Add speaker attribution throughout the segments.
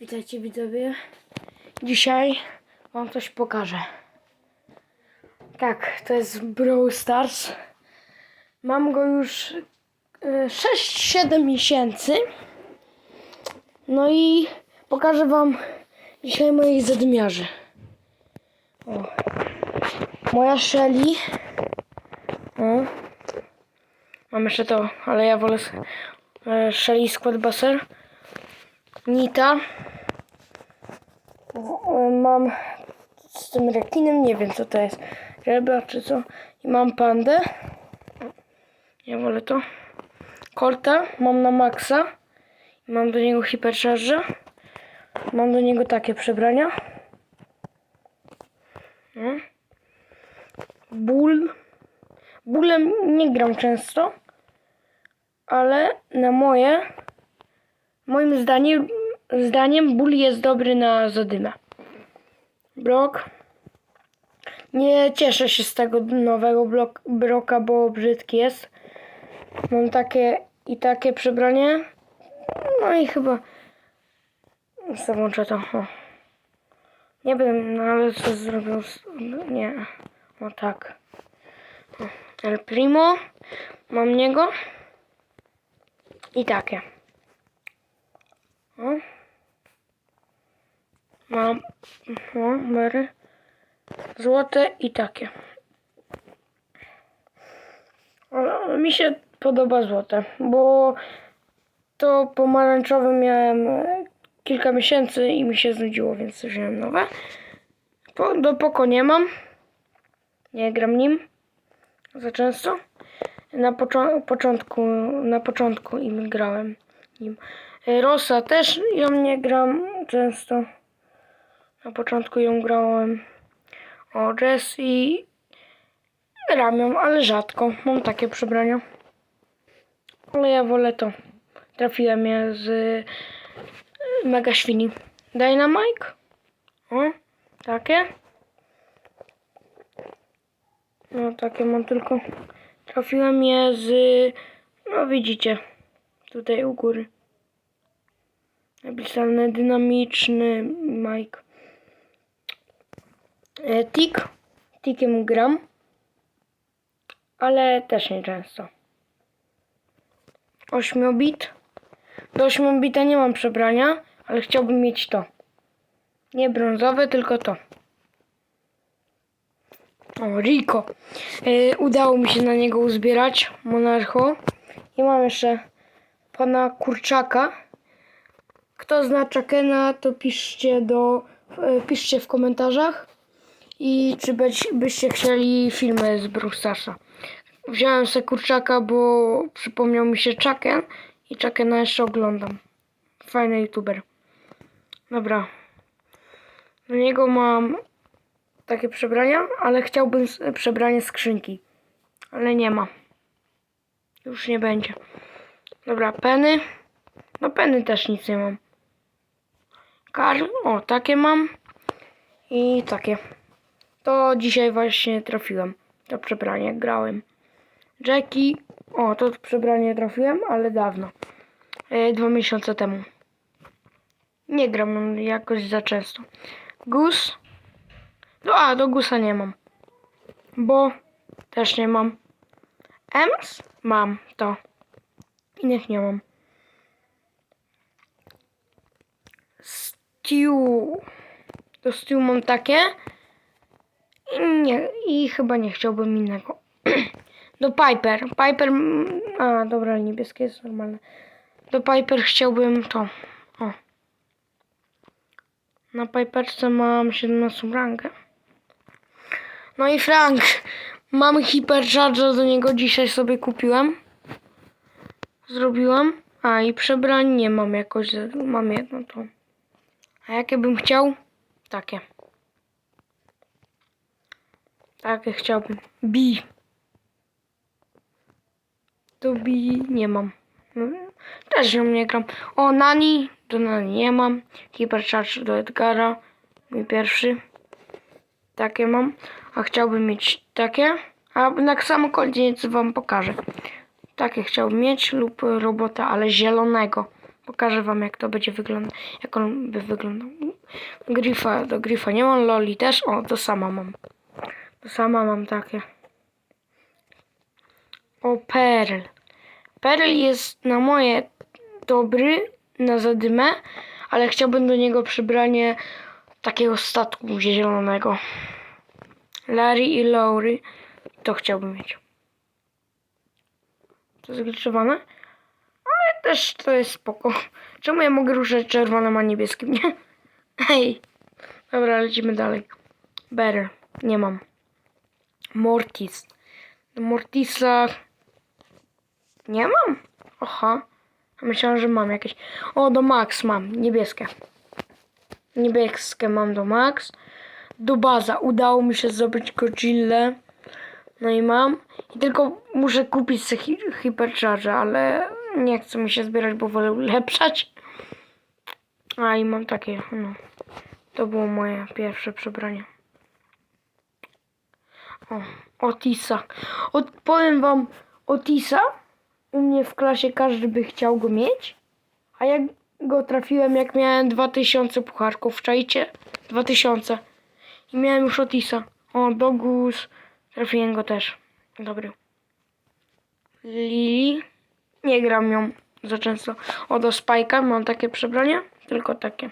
Speaker 1: Witajcie widzowie. Dzisiaj wam coś pokażę. Tak, to jest Brawl Stars. Mam go już e, 6-7 miesięcy. No i pokażę wam dzisiaj moich zadmiarzy. O. Moja Shelly. O. Mam jeszcze to, ale ja wolę e, Shelly Squad. Nita. O, Mam z tym rekinem, nie wiem co to jest. Ryba czy co. I mam pandę. Ja wolę to. Kolta mam na maksa. Mam do niego hipercharge. Mam do niego takie przebrania. No. Bull. Bullem nie gram często. Ale na moje Moim zdaniem, zdaniem ból jest dobry na zadymę. Brok. Nie cieszę się z tego nowego blok, broka, bo brzydki jest. Mam takie i takie przebranie. No i chyba zawłączę to. O. Nie wiem, ale co zrobił. Nie. O tak. El Primo. Mam niego. I takie. O. Mam o, Mary. Złote i takie. Ale mi się podoba złote, bo to pomarańczowe miałem e, kilka miesięcy i mi się znudziło, więc wziąłem nowe. Po, do Poko nie mam. Nie gram nim za często. Na początku, na początku im grałem nim. Rosa też ją nie gram często. Na początku ją grałem. O, Jessie. Gram ją, ale rzadko. Mam takie przebrania. Ale ja wolę to. Trafiłem je z y, Mega Świni. Dynamite. O, takie. No, takie mam tylko. Trafiłem je z... No, widzicie. Tutaj u góry. Napisane dynamiczny Mike. E, Tik. Tikiem gram. Ale też nie często. 8-bit. Do 8-bita nie mam przebrania, ale chciałbym mieć to. Nie brązowe, tylko to. O, Rico. E, udało mi się na niego uzbierać. Monarcho. I mam jeszcze pana Kurczaka. Kto zna Chakena, to piszcie, do, e, piszcie w komentarzach. I czy być, byście chcieli filmy z Brustarsa. Wziąłem sobie kurczaka, bo przypomniał mi się Chaken i Chakena jeszcze oglądam. Fajny youtuber. Dobra. Do niego mam takie przebrania, ale chciałbym przebranie skrzynki. Ale nie ma. Już nie będzie. Dobra, peny. No peny też nic nie mam. Karl, o takie mam. I takie. To dzisiaj właśnie trafiłem. To przebranie grałem. Jackie, o to przebranie trafiłem, ale dawno. E, dwa miesiące temu. Nie gram jakoś za często. Gus. No a, do Gusa nie mam. Bo też nie mam. Ems? Mam to. Innych nie mam. Stew. Do Stew mam takie. I, nie, I chyba nie chciałbym innego. Do Piper. Piper. A, dobra, niebieskie jest normalne. Do Piper chciałbym to. O. Na Piperce mam 17 rangę. No i Frank. Mam Hypercharger, do niego dzisiaj sobie kupiłem. Zrobiłem. A i przebrań nie mam jakoś. Mam jedno to. A jakie bym chciał? Takie. Takie chciałbym. B. To B nie mam. Też ją nie gram. O, Nani. Do Nani nie mam. Hypercharge do Edgara. Mój pierwszy. Takie mam. A chciałbym mieć takie. A na sam koniec wam pokażę. Takie chciałbym mieć lub robota, ale zielonego. Pokażę wam jak to będzie wyglądać, jak on by wyglądał. Grifa, do Grifa nie mam, Loli też, o, to sama mam. To sama mam takie. O, Pearl. Pearl jest na moje dobry, na zadymę, ale chciałbym do niego przybranie takiego statku zielonego. Larry i Laury to chciałbym mieć. To jest? Też to jest spoko. Czemu ja mogę ruszać czerwonym, a niebieskim, nie? Hej. Dobra, lecimy dalej. Better. Nie mam. Mortis. Mortisa... Nie mam? Aha. Myślałam, że mam jakieś. O, do Max mam. Niebieskie. Niebieskie mam do Max. Do baza. Udało mi się zdobyć Godzilla. No i mam. I tylko muszę kupić sobie hi ale nie chcę mi się zbierać, bo wolę ulepszać. A i mam takie, no. To było moje pierwsze przebranie. O, Otisa. Od, powiem wam, Otisa u mnie w klasie każdy by chciał go mieć. A jak go trafiłem, jak miałem 2000 pucharków, czajcie? 2000. I miałem już Otisa. O, Dogus. Trafiłem go też. Dobry. Lili. Nie gram ją za często. O, do Spike'a mam takie przebranie. Tylko takie.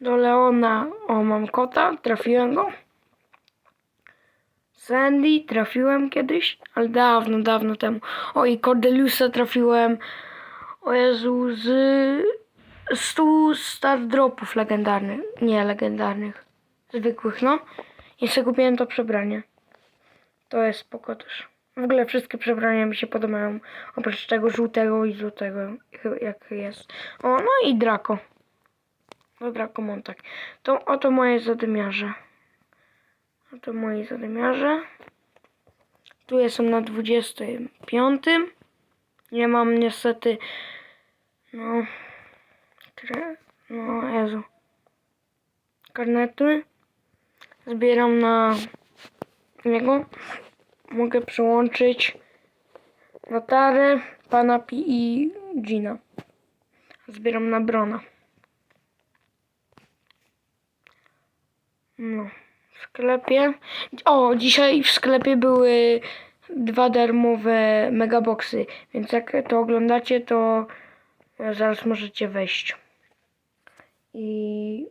Speaker 1: Do Leona. O, mam kota. Trafiłem go. Sandy trafiłem kiedyś, ale dawno, dawno temu. O i Cordeliusa trafiłem. O Jezu, z 100 star dropów legendarnych. Nie legendarnych. Zwykłych, no. Sobie kupiłem to przebranie. To jest spoko też. W ogóle wszystkie przebrania mi się podobają. Oprócz tego żółtego i złotego, jak jest. O, no i Draco. No Draco mam tak. To oto moje zadymiarze. Oto moi zadymiarze. Tu jestem na 25. Nie mam niestety. No. Które, no Jezu. Karnety. Zbieram na niego. Mogę przyłączyć Natarę, Panapi i Gina. Zbieram na Brona. No. W sklepie. O, dzisiaj w sklepie były dwa darmowe megaboxy, więc jak to oglądacie, to zaraz możecie wejść. I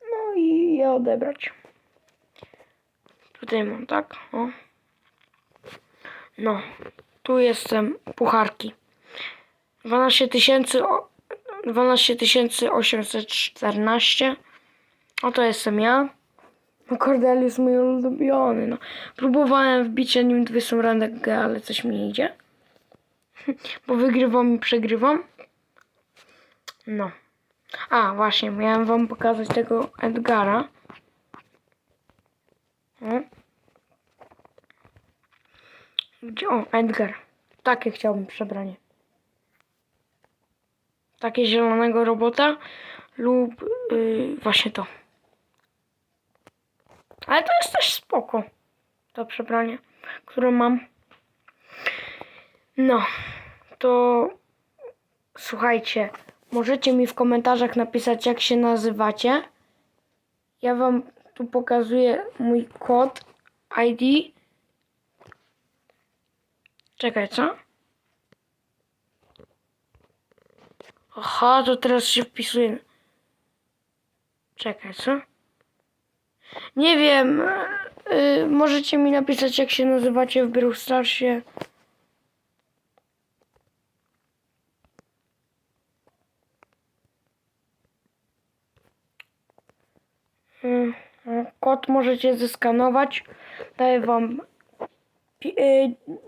Speaker 1: no i je odebrać. Tutaj mam tak, o. No, tu jestem, pucharki. 12 tysięcy, o- 12 814. Oto jestem ja. No Cordelius mój ulubiony, no. Próbowałem wbić nim dwysą rangę, ale coś mi idzie. Bo wygrywam i przegrywam. No. A, właśnie, miałem wam pokazać tego Edgara. O. Gdzie? O, Edgar. Takie chciałbym przebranie. Takie zielonego robota lub yy, właśnie to. Ale to jest też spoko. To przebranie, które mam. No, to słuchajcie, możecie mi w komentarzach napisać, jak się nazywacie. Ja wam tu pokazuję mój kod ID. Czekaj, co? Aha, to teraz się wpisuje. Czekaj, co? Nie wiem. y, możecie mi napisać, jak się nazywacie w Brawl Starsie. No, Kod możecie zeskanować. Daję wam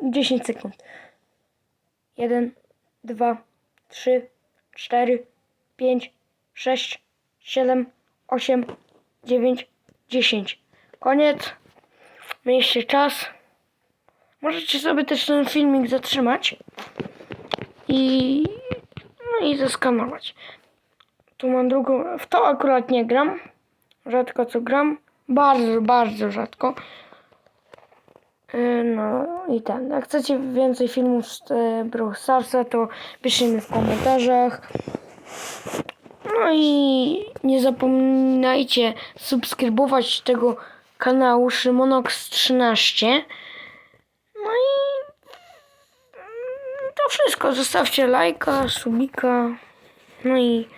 Speaker 1: 10 sekund. 1, 2, 3, 4, 5, 6, 7, 8, 9, 10. Koniec. Mieliście czas. Możecie sobie też ten filmik zatrzymać i no i zeskanować. Tu mam drugą. W to akurat nie gram. Rzadko co gram. Bardzo, bardzo rzadko. E, No i ten. Jak chcecie więcej filmów z e, Brawl Starsa, to piszcie mi w komentarzach. No i nie zapominajcie subskrybować tego kanału Szymonox13. No i mm, to wszystko. Zostawcie lajka, subika. No i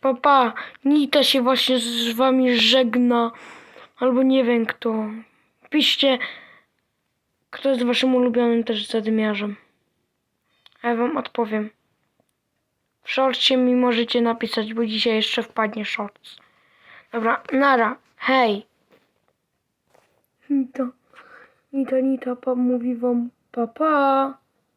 Speaker 1: papa, Nita się właśnie z wami żegna. Albo nie wiem kto. Piszcie, kto jest waszym ulubionym też zadymiarzem. A ja wam odpowiem. W shortcie mi możecie napisać, bo dzisiaj jeszcze wpadnie shorts. Dobra, nara, hej. Nita, Nita, Nita, pa, mówi wam papa. Pa.